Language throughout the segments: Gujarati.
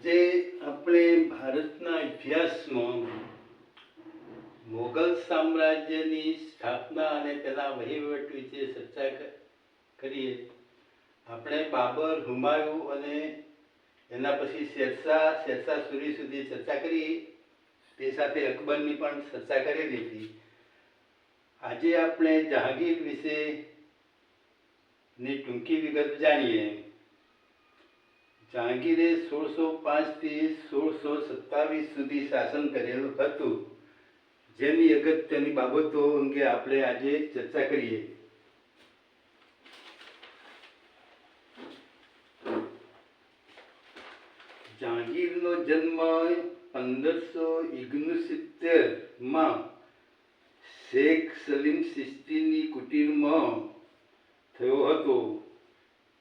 આજે આપણે ભારતના ઇતિહાસમાં મોગલ સામ્રાજ્યની સ્થાપના અને તેના વહીવટ વિશે ચર્ચા કરીએ. આપણે બાબર, હુમાયુ અને એના પછી શેરશાહ શેરશાહ સુરી સુધી ચર્ચા કરી. તે સાથે અકબરની પણ ચર્ચા કરેલી હતી આજે આપણે જહાંગીર વિશે ની ટૂંકી વિગત જાણીએ. જહાંગીરે સોળસો પાંચથી સોળસો સત્તાવીસ સુધી શાસન કરેલું હતું. જેની અગત્યની બાબતો અંગે આપણે આજે ચર્ચા કરીએ. જહાંગીરનો જન્મ પંદરસો ઓગણસિત્તેરમાં શેખ સલીમ સિસ્તીની કુટીરમાં થયો હતો.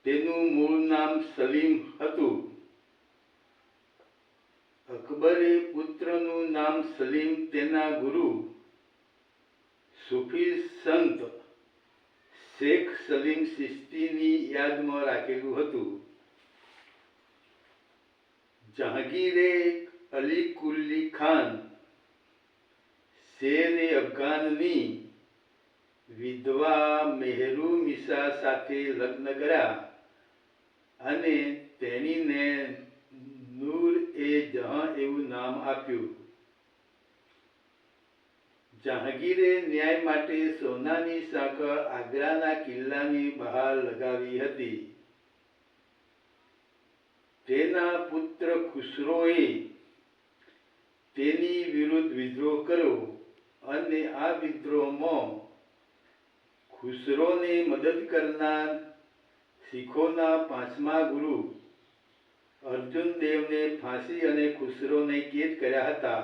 તેનું મૂળ નામ સલીમ હતું. અકબરે પુત્રનું નામ સલીમ તેના ગુરુ, સુફી સંત શેખ સલીમ ચિશ્તીની યાદમાં રાખેલું હતું. જહાંગીરે અલી કુલ્લી ખાન, શેરે અફઘાનની વિધવા મેહરુ મિસા સાથે લગ્ન કર્યા. અને તેણીને નૂર એ જહાં એવું નામ આપ્યું. જહાંગીરે ન્યાય માટે સોનાની સાંકળ આગ્રાના કિલ્લાની બહાર લગાવી હતી. તેના પુત્ર ખુસરોએ તેની વિરુદ્ધ વિદ્રોહ કર્યો અને આ વિદ્રોહમાં ખુસરોને મદદ કરનાર શીખોના પાંચમા ગુરુ અર્જુન દેવને ફાંસી અને ખુસરોને કેદ કર્યા હતા.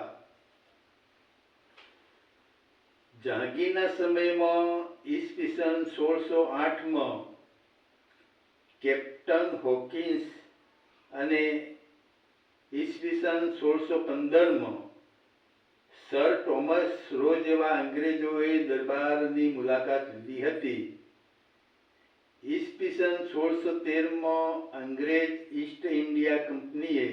જહાંગીરના સમયમાં ઈસવીસન સોળસો આઠમાં કેપ્ટન હોકિન્સ અને ઈસવીસન સોળસો પંદરમાં સર ટોમસ રો જેવા અંગ્રેજોએ દરબારની મુલાકાત લીધી હતી. ઈસવીસન સોળસો તેરમાં અંગ્રેજ ઈસ્ટ ઇન્ડિયા કંપનીએ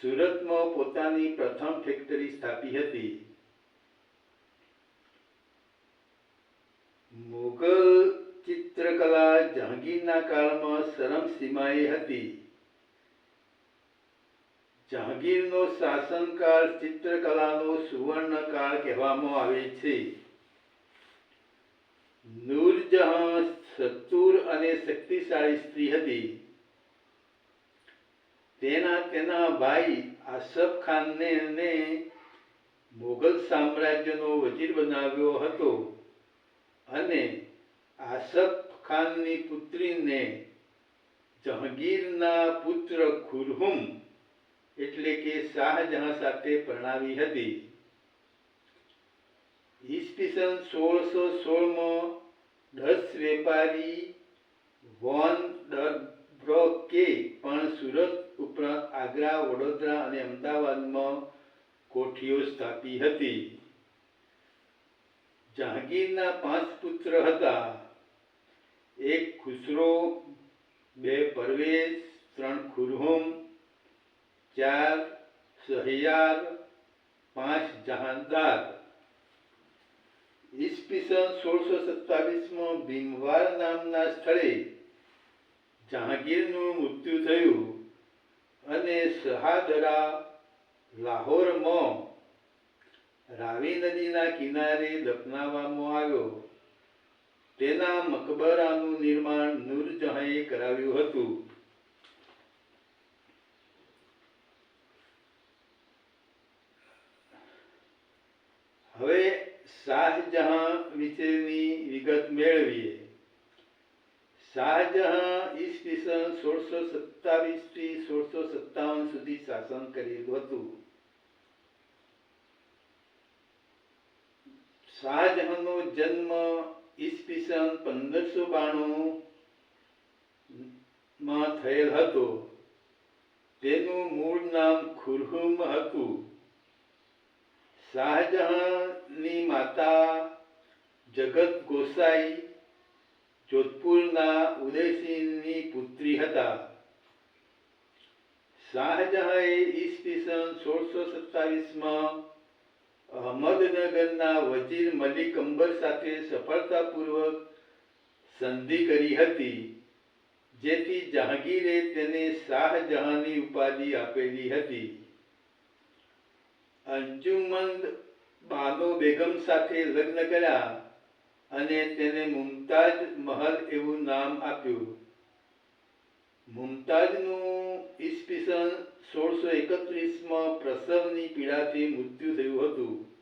સુરતમાં પોતાની પ્રથમ ફેક્ટરી સ્થાપી હતી. મુઘલ ચિત્રકલા જહાંગીરના કાળમાં ચરમસીમાએ હતી. જહાંગીરનો શાસનકાળ ચિત્રકલાનો સુવર્ણકાળ કહેવામાં આવે છે. નૂરજહાં ચતુર અને શક્તિશાળી સ્ત્રી હતી. તેના તેના ભાઈ આસફ ખાનને ને મોગલ સામ્રાજ્યનો વજીર બનાવ્યો હતો અને આસફ ખાનની પુત્રીને જહાંગીરના પુત્ર ખુરહુમ એટલે કે શાહજહાં સાથે પરણાવી હતી. ઈસવીસન સોળસો સોળમાં વેપારી વોન ડબ્રોકે પણ સુરત ઉપરાંત આગ્રા, વડોદરા અને અમદાવાદમાં કોઠીઓ સ્થાપી હતી. જહાંગીરના પાંચ પુત્ર હતા. એક ખુસરો, બે પરવેઝ, ત્રણ ખુરહુમ, ચાર સહિયાર, પાંચ જહાનદાર મૃત્યુ થયું અને કિનારે દફનાવવામાં આવ્યો. તેના મકબરાનું નિર્માણ નૂરજહાંએ કરાવ્યું હતું. હવે શાહજહાં વિશેની વિગત મેળવીએ. શાહજહાં ઈસવીસન સોળસો સત્તાવીસથી સોળસો સત્તાવન સુધી શાસન કરેલું હતું. શાહજહાંનો જન્મ ઈસવીસન પંદરસો બાણું માં થયેલ હતો. તેનું મૂળ નામ ખુરહુમ હતું. શાહજહાંની માતા જગત ગોસાઈ જોધપુરના ઉદયસિંહની પુત્રી હતા. શાહજહાંએ ઈસવીસન સોળસો સત્તાવીસમાં અહમદનગરના વજીર મલિક અંબર સાથે સફળતાપૂર્વક સંધિ કરી હતી, જેથી જહાંગીરે તેને શાહજહાંની ઉપાધિ આપેલી હતી. અંજુમંદ બાનો બેગમ સાથે લગ્ન કર્યા અને તેને મુમતાજ મહલ એવું નામ આપ્યું. મુમતાજનું ઈસવીસન સોળસો એકત્રીસમાં પ્રસવની પીડાથી મૃત્યુ થયું હતું.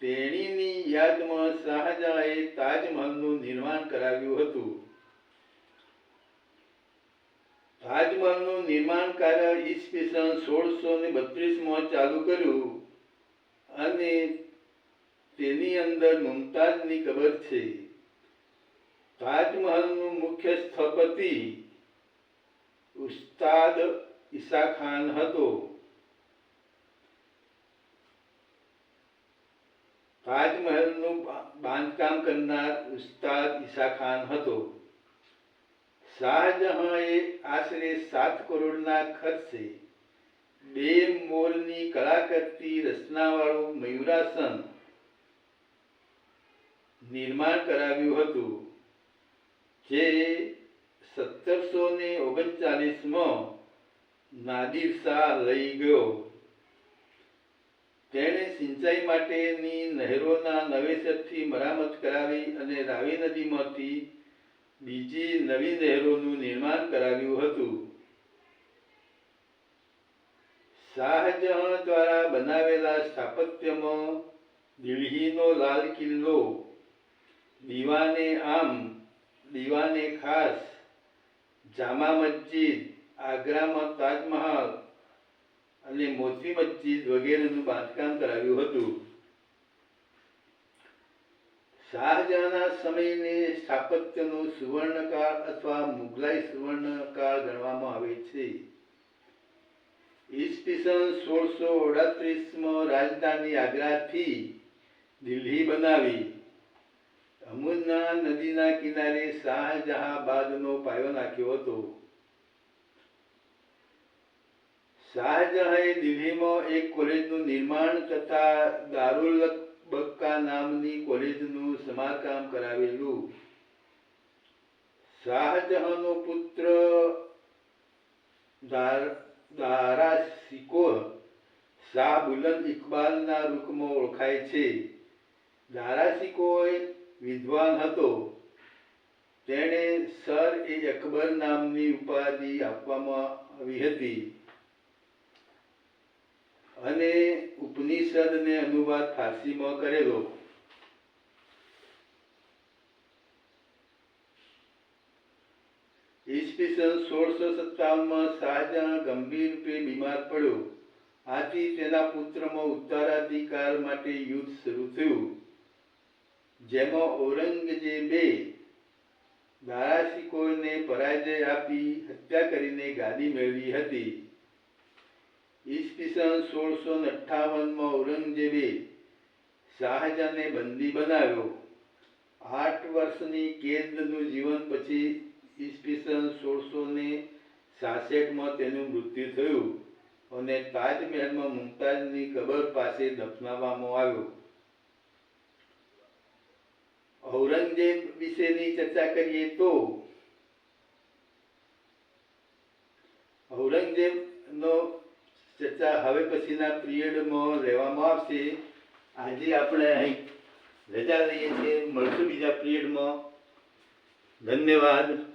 તેણીની યાદમાં શાહજહાંએ તાજમહલનું નિર્માણ કરાવ્યું હતું. તાજમહલનું નિર્માણ કાર્ય ઈસવીસન સોળસો ને બત્રીસમાં ચાલુ કર્યું અને તેની અંદર મુમતાજની કબર છે. તાજમહલનું મુખ્ય સ્થપતિ ઉસ્તાદ ઈસા ખાન હતો. તાજમહેલનું બાંધકામ કરનાર ઉસ્તાદ ઈસા ખાન હતો. નિર્માણ કરાવ્યું હતું, જે સત્તરસો ને ઓગણચાલીસમાં નાદિર શાહ લઈ ગયો. તેણે સિંચાઈ માટેની નહેરોના નવેસરથી મરામત કરાવી અને રાવી નદીમાંથી બીજી નવી નહેરોનું નિર્માણ કરાવ્યું હતું. શાહજહાં દ્વારા બનાવેલા સ્થાપત્યમાં દિલ્હીનો લાલ કિલ્લો, દીવાને આમ, દીવાને ખાસ, જામા મસ્જિદ, આગ્રામાં તાજમહાલ અને મોતી મસ્જિદ વગેરેનું બાંધકામ કરાવ્યું હતું. શાહજહાંના સમયને સ્થાપત્યનો સુવર્ણકાળ અથવા મુગલાઈ સુવર્ણકાળ ગણવામાં આવે છે. ઈસવીસન સોળસો અડત્રીસમાં રાજધાની આગ્રાથી દિલ્હી બનાવી. અમુના નદીના કિનારે શાહજહાબાદનો પાયો નાખ્યો હતો. શાહજહાંએ દિલ્હીમાં એક કોલેજનું નિર્માણ તથા દારુલ બક્કા નામની કોલેજનું સમારકામ કરાવેલું. શાહજહાંનો પુત્ર દારા શિકોહ શાહ બુલંદ ઇકબાલના રૂપમાં ઓળખાય છે. દારા શિકોહ વિદ્વાન હતો. તેણે સર એ અકબર નામની ઉપાધિ આપવામાં આવી હતી. અને ઉપનિષદને અનુવાદ ફારસીમાં કરેલો. ઈસવીસન સોળસો સત્તાવનમાં શાહજહાં ગંભીર રૂપે બીમાર પડ્યો. આથી તેના પુત્રમાં ઉત્તરાધિકાર માટે યુદ્ધ શરૂ થયું. જેમાં ઔરંગઝેબે દારાશિકોને પરાજય આપી હત્યા કરીને ગાદી મેળવી હતી. ઈસવીસન સોળસો અઠ્ઠાવનમાં ઔરંગઝેબે શાહજહાને બંદી બનાવ્યો. આઠ વર્ષની કેદનું જીવન પછી ઈસવીસન સોળસો ને સાસઠમાં તેનું મૃત્યુ થયું અને તાજમહેલમાં મુમતાજની કબર પાસે દફનાવવામાં આવ્યો. ઔરંગઝેબ વિશેની ચર્ચા કરીએ તો ઔરંગઝેબનો ચર્ચા હવે પછીના પિરિયડમાં લેવામાં આવશે. આજે આપણે અહીં રજા લઈએ છીએ. મળશું બીજા પિરિયડમાં. ધન્યવાદ.